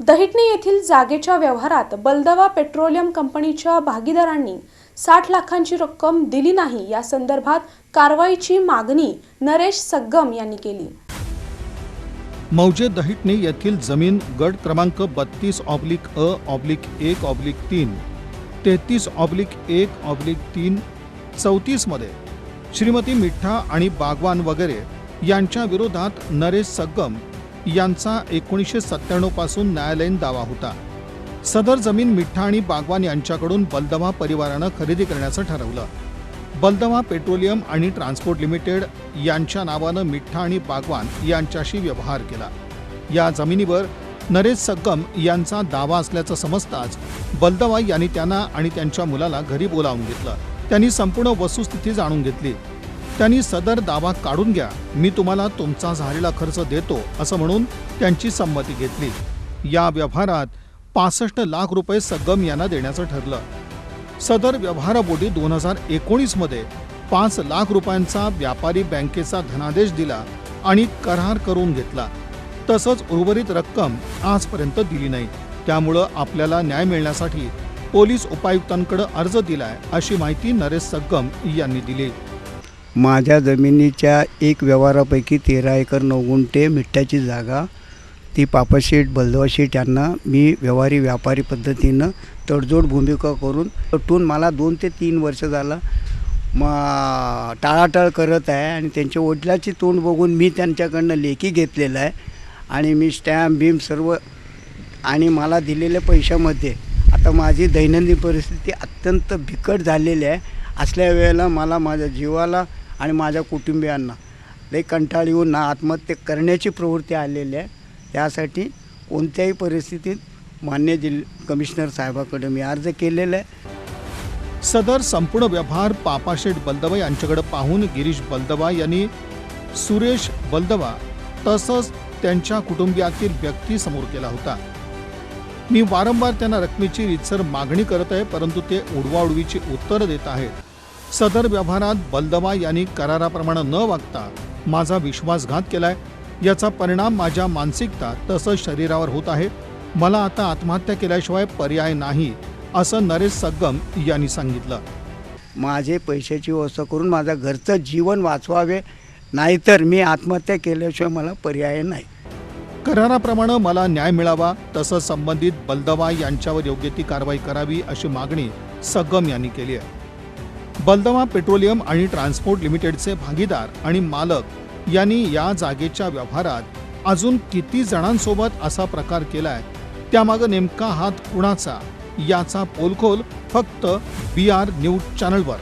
दहिटणे येथील जागेच्या व्यवहारात बलदवा पेट्रोलियम कंपनीच्या भागीदारांनी साठ लाखांची रक्कम दिली नाही या संदर्भात कारवाईची मागणी नरेश सग्गम यांनी केली. मौजे दहिटणे येथील जमीन गट क्रमांक बत्तीस ऑब्लिक अ ऑब्लिक एक ऑब्लिक तीन तेहतीस ऑब्लिक एक ऑब्लिक तीन चौतीसमध्ये श्रीमती मिठ्ठा आणि बागवान वगैरे यांच्या विरोधात नरेश सग्गम यांचा एकोणीसशे सत्त्याण्णवपासून न्यायालयीन दावा होता. सदर जमीन मिठ्ठा आणि बागवान यांच्याकडून बलदवा परिवारानं खरेदी करण्याचं ठरवलं. बलदवा पेट्रोलियम आणि ट्रान्सपोर्ट लिमिटेड यांच्या नावानं मिठ्ठा आणि बागवान यांच्याशी व्यवहार केला. या जमिनीवर नरेश सगम यांचा दावा असल्याचं समजताच बलदवा यांनी त्यांना आणि त्यांच्या मुलाला घरी बोलावून घेतलं. त्यांनी संपूर्ण वस्तुस्थिती जाणून घेतली. त्यांनी सदर दावा काढून घ्या. मी तुम्हाला तुमचा झालेला खर्च देतो असं म्हणून त्यांची संमती घेतली. या व्यवहारात पासष्ट लाख रुपये सगम यांना देण्याचं ठरलं. सदर व्यवहारापोटी दोन हजार एकोणीसमध्ये पाच लाख रुपयांचा व्यापारी बँकेचा धनादेश दिला आणि करार करून घेतला. तसंच उर्वरित रक्कम आजपर्यंत दिली नाही. त्यामुळं आपल्याला न्याय मिळण्यासाठी पोलीस उपायुक्तांकडे अर्ज दिलाय अशी माहिती नरेश सग्गम यांनी दिली. माझ्या जमिनीच्या एक व्यवहारापैकी तेरा एकर नऊ गुंठे मिठ्ठ्याची जागा ती पापशेठ बलदवा शेठ यांना मी व्यवहारी व्यापारी पद्धतीनं तडजोड भूमिका करून तटून मला दोन ते तीन वर्ष झालं मग टाळाटाळ करत आहे आणि त्यांच्या वडिलाची तोंड बघून मी त्यांच्याकडनं लेखी घेतलेलं आहे आणि मी स्टॅम्प बीम सर्व आणि मला दिलेल्या पैशामध्ये आता माझी दैनंदिन परिस्थिती अत्यंत बिकट झालेली आहे. असल्या वेळेला मला माझ्या जीवाला आणि माझ्या कुटुंबियांना. लई कंटाळ येऊन ना आत्महत्या करण्याची प्रवृत्ती आलेली आहे. त्यासाठी कोणत्याही परिस्थितीत मान्य जिल कमिशनर साहेबाकडे मी अर्ज केलेला आहे. सदर संपूर्ण व्यवहार पापाशेठ बलदवा यांच्याकडे पाहून गिरीश बलदवा यांनी सुरेश बलदवा तसंच त्यांच्या कुटुंबियातील व्यक्ती समोर केला होता. मी वारंवार त्यांना रकमेची रितसर मागणी करत आहे परंतु ते उडवाउडवीची उत्तरं देत आहेत. सदर व्यवहारात बलदवा यांनी कराराप्रमाणे न वागता माझा विश्वासघात केलाय. याचा परिणाम माझ्या मानसिकता तसंच शरीरावर होत आहे. मला आता आत्महत्या केल्याशिवाय पर्याय नाही असं नरेश सग्गम यांनी सांगितलं. माझे पैशाची व्यवस्था करून माझ्या घरचं जीवन वाचवावे नाहीतर मी आत्महत्या केल्याशिवाय मला पर्याय नाही. कराराप्रमाणे मला न्याय मिळावा तसंच संबंधित बलदवा यांच्यावर योग्य ती कारवाई करावी अशी मागणी सग्गम यांनी केली आहे. बलदवा पेट्रोलियम आणि ट्रान्सपोर्ट लिमिटेडचे भागीदार आणि मालक यांनी या जागेच्या व्यवहारात अजून किती जणांसोबत असा प्रकार केलाय त्यामागं नेमका हात कुणाचा? याचा पोलखोल फक्त बी आर न्यूज चॅनलवर.